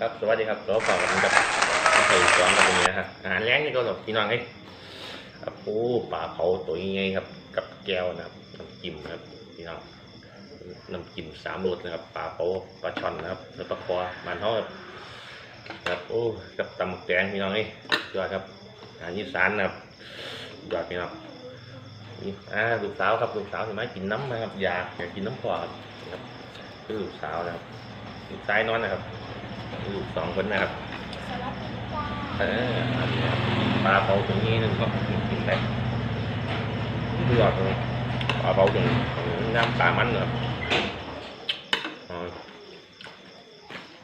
ครับ สวัสดีครับเราฝากกันกับไข่สองกับตรงนี้นะฮะอาหารแรงนี่ก็แบบพี่น้องเอ้ยครับโอ้ปลาเผาตัวยังไงครับ กับแก้วนะครับน้ำจิ้มนะครับพี่น้องน้ำจิ้มสามรสนะครับปลาเผาปลาช่อนนะครับแล้วปลาคอมันทอดครับโอ้กับตำบักแตงพี่น้องเอ้ยอดครับอาหารอีสานนะครับยอดพี่น้องอ่าลูกสาวครับลูกสาวเห็นไหมกินน้ำนะครับอยากอยากกินน้ำพอครับครับคือลูกสาวนะครับลูกชายนอนนะครับ ลูกสองคนนะครับสวัสดีจ้าเอออันนี้ครับปลาเผาตรงนี้นึงก็กินได้ดูออกตรงนี้ปลาเผาตรงน้ำปลามันนะครับอ๋อ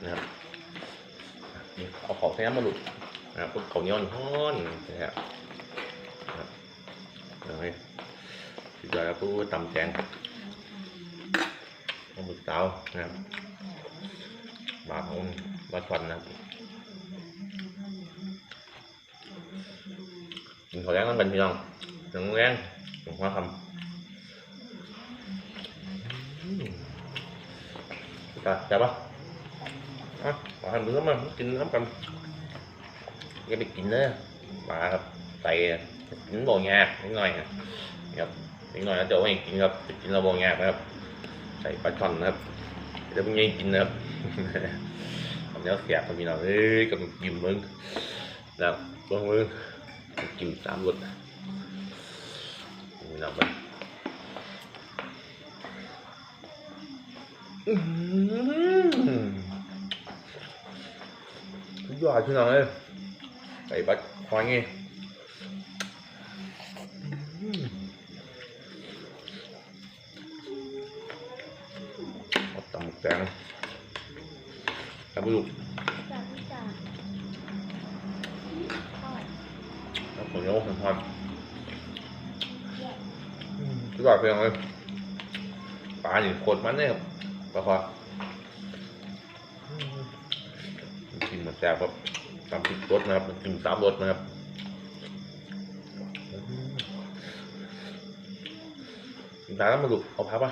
นะครับนี่เอาของใส่น้ำมาหลุดนะครับพวกเขาวเหนียวห้อนนะครับนะครับเดี๋ยวให้สุดยอดครับผู้ตำแจงเอาหมึกเตานะครับปลาของ ปลาช่อนนะครับกินข้าวแรงต้องเป็นพี่น้องหนังแรงหลวงพ่อทำจ้าจ้าปะอะมาทำเนื้อมากินน้ำกันอย่าไปกินเนื้อปลาครับใส่กินโบงานิดหน่อยครับนิดหน่อยนะเดี๋ยวให้กินครับกินเราโบงานะครับใส่ปลาช่อนนะครับเดี๋ยวพรุ่งนี้กินนะครับ ทำแล้วเสียบครับพี่น้องเอ้ยกำลังยิ้มมึงแล้วลงมือจิ้มสามรสนี่เราไปอื้อหือสุดยอดพี่น้องเลยใส่บัตรควายงี้อื้อเอาตำหมึ กแดงครับลูกสวัสดีจ้าทอดครับผมโน้ผมทำแยกสุดยอดพี่น้องเลยปลานี่โคตรมันเนี่ยครับปลาคอกินมันแซ่บครับตามติดรสนะครับกินสามรสนะครับกินตามแล้วมาดูเอาพักปะ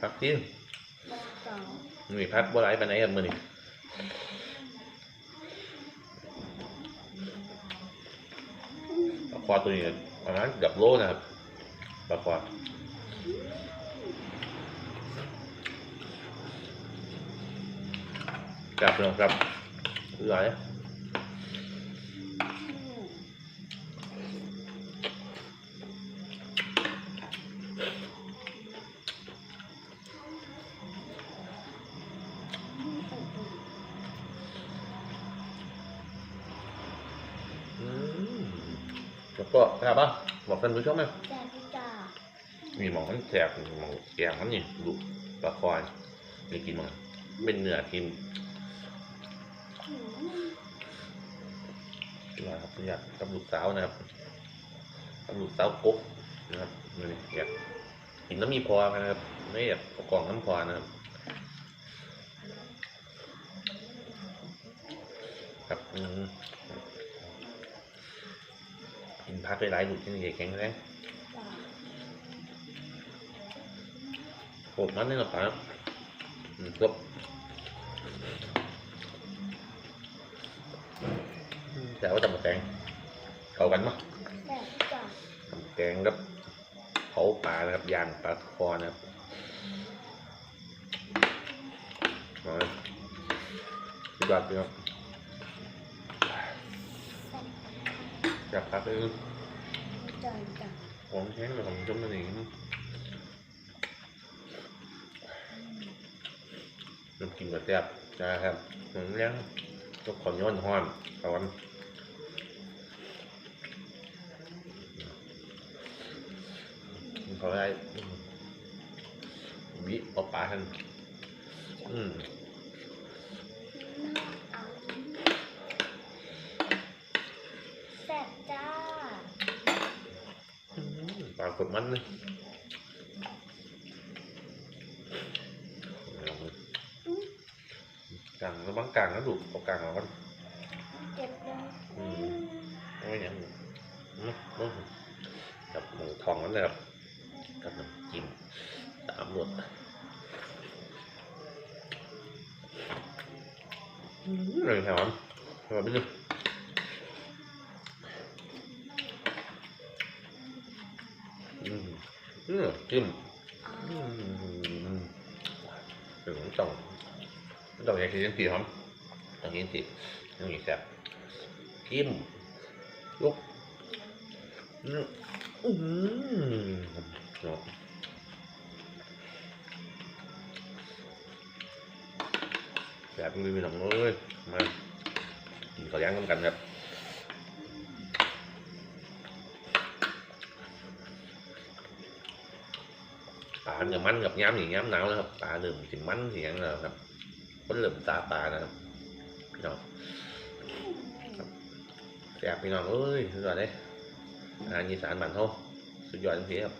พักที่บอกต่อมีพักบ่ไรไปไหนกันมือนี่ ปลาควาตัวนี้ประมาณเกือบโลนะครับปลาคอกลับลงครับหลาย แล้วก็กลับปะบอกท่านผู้ชมไหมสวัสดีจ้ามีหมองมันแสบมีหมองแกงมันนี่ดูปลาคอยมีกินมั้งเป็นเนื้อกินหืมนะครับอยากกับลูกสาวนะครับกับลูกสาวกุ๊กนะครับนี่อยากกินน้ำมีพอกันนะครับไม่อยากเอากล่องน้ำพอนะครับครับอืมกิน พักไปหลายลูกที่นี่แข็งแรงจ้าโหมันนี่นะครับอืมครับแต่ว่าตำบักแตงเข้ากันมั้ยแซ่บจ้าตำบักแตงครับเผาปลานะครับย่างปลาคอนะครับมาสุดยอดเลยครับอยากพักเลย จ้าจ้าของแข็งเลยของจมนั่นเองน้ำกินแบบแซ่บนะครับเหมือนเลี้ยงยกขอนย้อนห้อนตอนเขาได้อืมวิเอาปลาทันอืมเอาแซ่บจ้าอืม ปลากดมันเลยลองดูอืมกลางแล้วบางกลางแล้วดูเอากลางมาก่อนเจ็บเลยอืมไม่อย่างนี้อืมอืมกับหมูทองนั่นแหละครับกับน้ำจิ้มตามรสอืมเลยหอมหอมไปเลยอืม อืมจิ้มอ๋ออืมถึงต้องต้องอยางที่ยังสีหอมต้องอย่างที่ต้องอย่างแซ่บจิ้มลุกอืมเนาะแบบมือมีหนังเลยมากินข้าวย่างกันครับ ปลากับมันกับย้ำอย่างย้ำหนาวแล้วครับปลาเริ่มสิมันเสียงแล้วครับคนเริ่มตาปลานะครับพี่น้องแซ่บพี่น้องเอ้ยสุดยอดเลยอาหารอีสานบ้านเฮาสุดยอดจริงๆครับ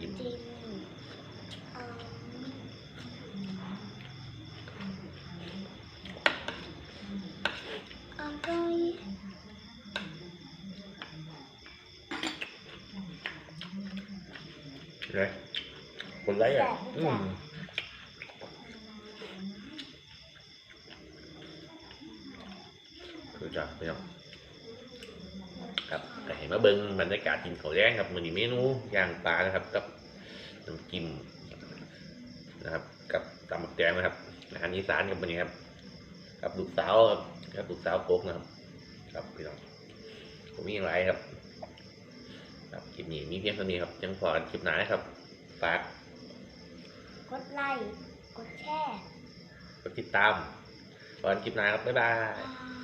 ยิ้ม จริงอ๋ออร่อย เลยคนไรอะอืมคือจักพี่น้องครับก็เห็นมาเบิ้งบรรยากาศกินข้าวแรงครับมันนี้เมนูย่างปลานะครับ กับน้ำจิ้มนะครับ กับตำบักแตงนะครับอาหารอีสานกับมันนี้ครับ กับลูกสาวครับกับลูกสาวโป๊กนะครับ ครับพี่น้องผมมีอย่างไรครับ ครับคลิปนี้มีเพียงเท่านี้ครับยังพอกันคลิปหน้านะครับฝากกดไลค์ กดแชร์ กดติดตามพอกันคลิปหน้าครับบ๊ายบายบาย